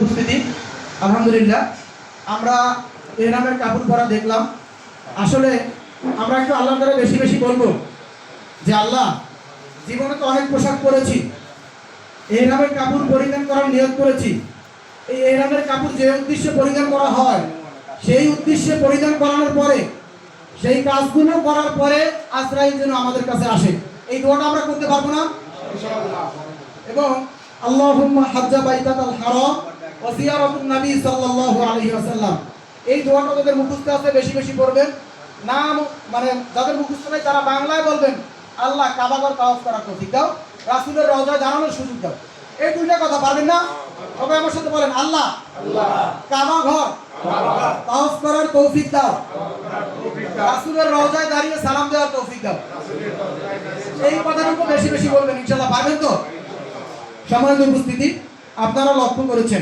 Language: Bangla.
উপস্থিতি। আলহামদুলিল্লাহ। আমরা এহরামের কাপড় পরা দেখলাম। আসলে আমরা একটু আল্লাহ তারা বেশি বেশি বলব যে, আল্লাহ, জীবনে তো অনেক পোশাক পরেছি। এহরামের কাপড় পরিধান করার নিয়োগ করেছি। এই এহরামের কাপড় যে উদ্দেশ্যে পরিধান করা হয়, সেই উদ্দেশ্যে পরিধান করানোর পরে, সেই কাজগুলো করার পরে আজরাইল যেন আমাদের কাছে আসে। এই দোয়াটা আমরা করতে পারব না? এবং আল্লাহুম্মা হাজ্জা বাইতাল হারাম। ওয়া জিয়ারাতুন নবী সাল্লাল্লাহু আলাইহি ওয়াসাল্লাম। এই দোয়াটা তাদের মুখস্থ আছে, বেশি বেশি পড়বেন। না মানে যাদের মুখস্থ নেই, তারা বাংলায় বলবেন, আল্লাহ কাবাগর তাওয়াফ করার তৌফিক দাও, রাসূলের রওজায় দাঁড়ানোর সুযোগ দাও। এই দুইটা কথা পারবেন না? সবাই আমার সাথে বলেন, আল্লাহ কাবা ঘর তাওয়াফ করার তৌফিক দাও। রাসূলের রওজায় দাঁড়িয়ে সালাম দেওয়ার তৌফিক দাও। এই কথাটুকু বেশি বেশি বলবেন, ইনশাআল্লাহ পারবেন তো? সম্মানিত উপস্থিতি, আপনারা লক্ষ্য করেছেন।